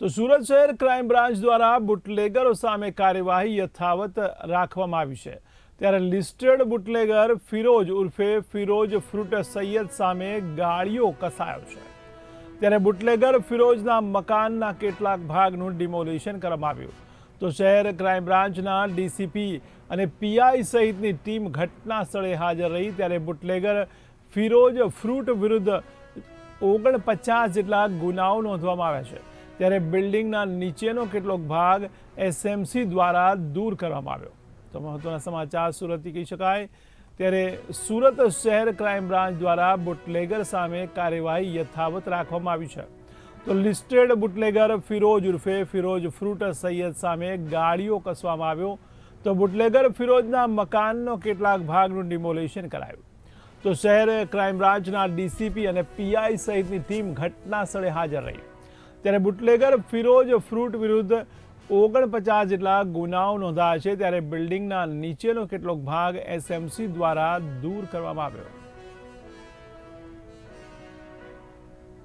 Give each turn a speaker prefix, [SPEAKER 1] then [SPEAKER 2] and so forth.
[SPEAKER 1] તો સુરત શહેર crime branch દ્વારા બુટલેગરો સામે કાર્યવાહી યથાવત રાખવામાં આવી છે. ત્યારે લિસ્ટેડ બુટલેગર ફિરોજ ઉર્ફે ફિરોજ ફ્રૂટ સૈયદ સામે ગાળીઓ કસાયો છે. ત્યારે બુટલેગર ફિરોજના મકાનના કેટલાક ભાગનું ડિમોલિશન કરવામાં આવ્યું. તો શહેર ક્રાઇમ બ્રાન્ચના ડીસીપી અને પીઆઈ સહિતની ટીમ ઘટના સ્થળે હાજર રહી ત્યારે બુટલેગર ફિરોજ ફ્રૂટ વિરુદ્ધ ઓગણપચાસ જેટલા ગુનાઓ નોંધવામાં આવ્યા છે. ત્યારે બિલ્ડિંગના નીચેનો કેટલોક ભાગ એસએમસી દ્વારા દૂર કરવામાં આવ્યો. તો મહત્વના સમાચાર સુરતથી કહી શકાય. ત્યારે સુરત શહેર ક્રાઇમ બ્રાન્ચ દ્વારા બુટલેગર સામે કાર્યવાહી યથાવત રાખવામાં આવી છે. તો લિસ્ટેડ બુટલેગર ફિરોજ ઉર્ફે ફિરોજ ફ્રૂટ સૈયદ સામે ગાડીઓ કસવામાં આવ્યો. તો બુટલેગર ફિરોજના મકાનનો કેટલાક ભાગનું ડિમોલિશન કરાયું. તો શહેર ક્રાઇમ બ્રાન્ચના ડીસીપી અને પીઆઈ સહિતની ટીમ ઘટના સ્થળે હાજર રહી. ત્યારે બુટલેગર ફિરોજ ફ્રૂટ વિરુદ્ધ ઓગણપચાસ જેટલા ગુનાઓ નોંધાયા છે, ત્યારે બિલ્ડિંગના નીચેનો કેટલોક ભાગ એસએમસી દ્વારા દૂર કરવામાં આવ્યો.